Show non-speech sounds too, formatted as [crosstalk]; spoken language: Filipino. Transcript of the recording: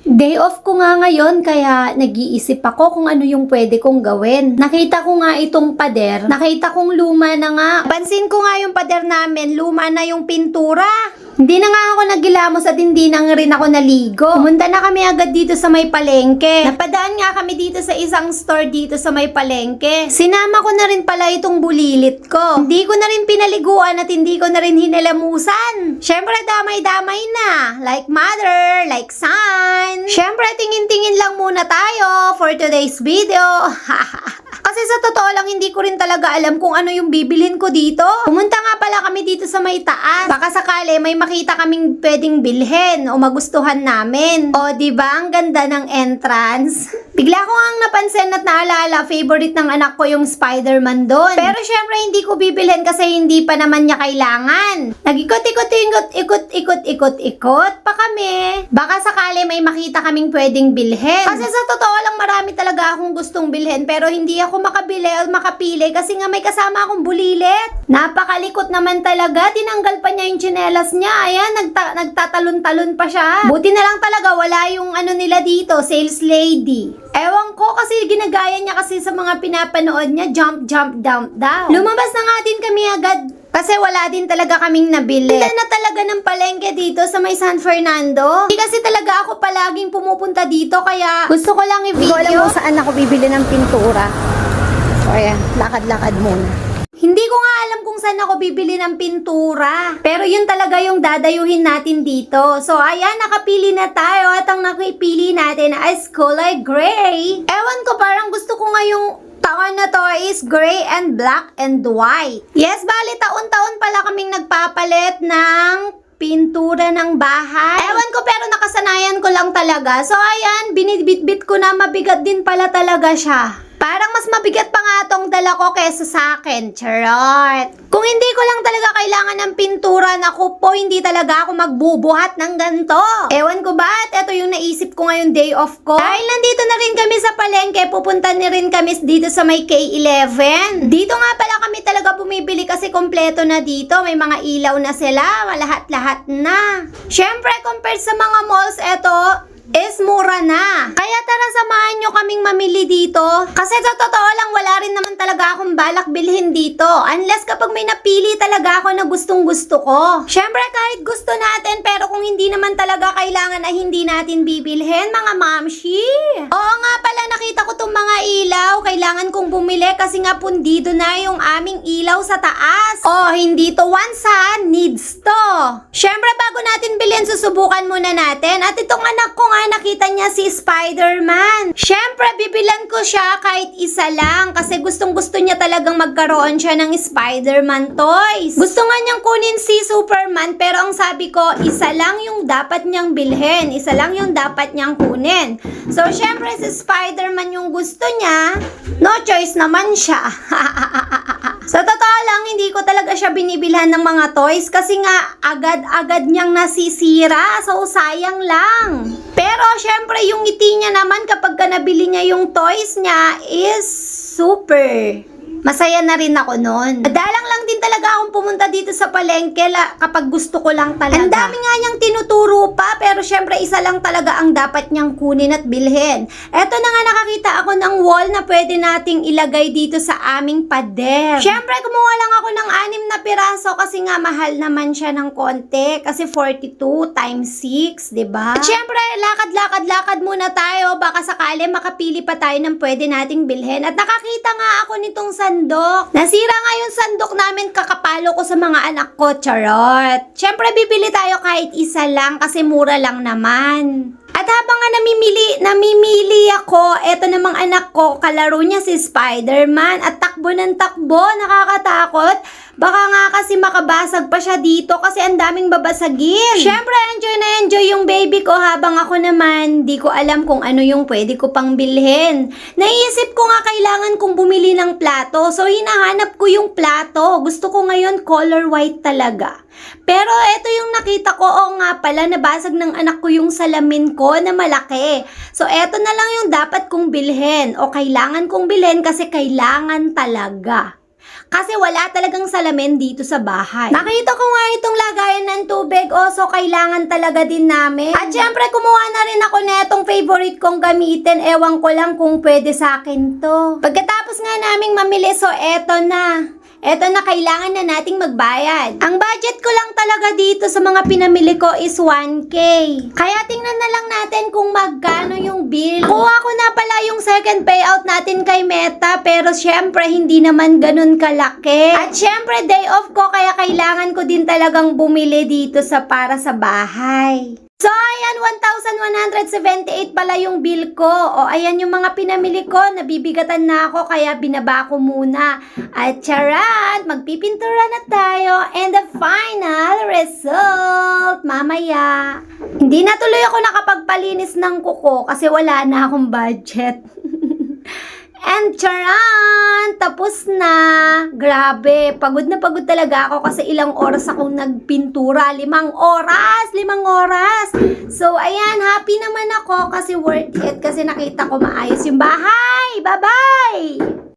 Day off ko nga ngayon kaya nag-iisip ako kung ano yung pwede kong gawin. Nakita ko nga itong pader. Nakita kong luma na nga. Pansin ko nga yung pader namin, luma na yung pintura. Hindi na nga ako nagilamos at hindi na rin ako naligo. Pumunta na kami agad dito sa may palengke. Napadaan nga kami dito sa isang store dito sa may palengke. Sinama ko na rin pala itong bulilit ko. Hindi ko na rin pinaliguan at hindi ko na rin hinalamusan. Syempre damay-damay na. Like mother, like son. Syempre tingin-tingin lang muna tayo for today's video. [laughs] Kasi sa totoo lang, hindi ko rin talaga alam kung ano yung bibilhin ko dito. Pumunta nga pala kami dito sa may taas. Baka sakali may makita kaming pwedeng bilhin o magustuhan namin. O, di ba Ang ganda ng entrance. [laughs] Bigla ko nga napansin at naalala, favorite ng anak ko yung Spider-Man doon. Pero syempre, hindi ko bibilhin kasi hindi pa naman niya kailangan. Nag-ikot-ikot-ikot, ikot-ikot-ikot-ikot pa kami. Baka sakali may makita kaming pwedeng bilhin. Kasi sa totoo lang, marami talaga akong gustong bilhin pero hindi ako makabili o makapili kasi nga may kasama akong bulilit. Napakalikot naman talaga. Tinanggal pa niya yung tsinelas niya. Ayan, nagta- nagtatalon-talon pa siya. Buti na lang talaga wala yung ano nila dito, sales lady. Ewan ko kasi ginagaya niya kasi sa mga pinapanood niya, jump, jump, dump down. Lumabas na nga din kami agad kasi wala din talaga kaming nabili. Ganda na talaga ng palengke dito sa may San Fernando. Hindi kasi talaga ako palaging pumupunta dito kaya gusto ko lang i-video. Hindi ko alam kung saan ako bibili ng pintura. So, ayan, lakad-lakad muna. Hindi ko nga alam kung saan ako bibili ng pintura. Pero yun talaga yung dadayuhin natin dito. So, ayan, nakapili na tayo. At ang nakipili natin ay kulay gray. Ewan ko, parang gusto ko nga yung taon na to is gray and black and white. Yes, bali, taon-taon pala kaming nagpapalit ng pintura ng bahay. Ewan ko pero nakasanayan ko lang talaga. So ayan, binibitbit ko na mabigat din pala talaga siya. Parang mas mabigat pa nga tong dala ko kesa sa akin. Charot. Kung hindi ko lang talaga kailangan ng pintura, naku po, hindi talaga ako magbubuhat ng ganito. Ewan ko ba at ito yung naisip ko ngayong day off ko. Dahil nandito na rin kami sa palengke, pupunta na rin kami dito sa may K11. Dito nga pala kami talaga bumibili kasi kompleto na dito. May mga ilaw na sila, lahat-lahat na. Syempre, compared sa mga malls, eto, is mura na. Kaya tara samahan nyo kaming mamili dito. Kasi sa totoo lang, wala rin naman talaga akong balak bilhin dito. Unless kapag may napili talaga ako na gustong gusto ko. Syempre kahit gusto natin, pero kung hindi naman talaga kailangan ay hindi natin bibilhin, mga mamshi. Oo nga pala, nakita ko tong mga ilaw. Kailangan kong bumili kasi nga pundido na yung aming ilaw sa taas. Oh, hindi to once ha, needs to. Syempre bago natin bilhin, susubukan muna natin. At itong anak ko nga, nakita niya si Spider-Man. Syempre, bibilan ko siya kahit isa lang kasi gustong gusto niya talagang magkaroon siya ng Spider-Man toys. Gusto nga niyang kunin si Superman pero ang sabi ko, isa lang yung dapat niyang bilhin. Isa lang yung dapat niyang kunin. So, syempre, si Spider-Man yung gusto niya. No choice naman siya. [laughs] Sa totoo lang, hindi ko talaga siya binibilhan ng mga toys kasi nga agad-agad niyang nasisira. So, sayang lang. Pero, syempre, yung ngiti niya naman kapag ka nabili niya yung toys niya is super. Masaya na rin ako noon. Dalang lang din talaga akong pumunta dito sa palengke la, kapag gusto ko lang talaga. Ang dami nga niyang tinuturo pa, pero syempre isa lang talaga ang dapat niyang kunin at bilhin. Eto na nga nakakita ako ng wall na pwede nating ilagay dito sa aming pader. Syempre kumuha lang ako ng anim na piraso kasi nga mahal naman siya ng konti. Kasi 42 times 6, 'di ba? At syempre, lakad-lakad-lakad muna tayo. Baka sakali makapili pa tayo ng pwede nating bilhin. At nakakita nga ako nitong sandok. Nasira nga yung sandok namin kakapalo ko sa mga anak ko. Charot. Syempre, bibili tayo kahit isa lang kasi mura lang naman. At habang nga namimili, namimili ako, eto namang anak ko, kalaro niya si Spider-Man at takbo ng takbo, nakakatakot. Baka nga kasi makabasag pa siya dito kasi ang daming babasagin. Syempre, enjoy na enjoy yung baby ko habang ako naman, di ko alam kung ano yung pwede ko pang bilhin. Naisip ko nga kailangan kong bumili ng plato, so hinahanap ko yung plato. Gusto ko ngayon color white talaga. Pero eto yung nakita ko, o nga pala, nabasag ng anak ko yung salamin ko na malaki. So eto na lang yung dapat kong bilhin o kailangan kong bilhin kasi kailangan talaga. Kasi wala talagang salamin dito sa bahay. Nakita ko nga itong lagayan ng tubig, oh, so kailangan talaga din namin. At syempre, kumuha na rin ako netong favorite kong gamitin. Ewan ko lang kung pwede sa akin to. Pagkatapos nga naming mamili, so eto na. Eto na, kailangan na nating magbayad. Ang budget ko lang talaga dito sa mga pinamili ko is 1K. Kaya tingnan na lang natin kung magkano yung bill. Kuha ko na pala yung second payout natin kay Meta, pero syempre hindi naman ganun kalaki. At syempre day off ko, kaya kailangan ko din talagang bumili dito sa para sa bahay. So, ayan, 1,178 pala yung bill ko. O, ayan yung mga pinamili ko. Nabibigatan na ako, kaya binaba ko muna. At charan, magpipintura na tayo. And the final result, mamaya. Hindi na tuloy ako nakapagpalinis ng kuko kasi wala na akong budget. And charan! Tapos na! Grabe! Pagod na pagod talaga ako kasi ilang oras akong nagpintura. Limang oras! Limang oras! So, ayan. Happy naman ako kasi worth it. Kasi nakita ko maayos yung bahay. Bye-bye!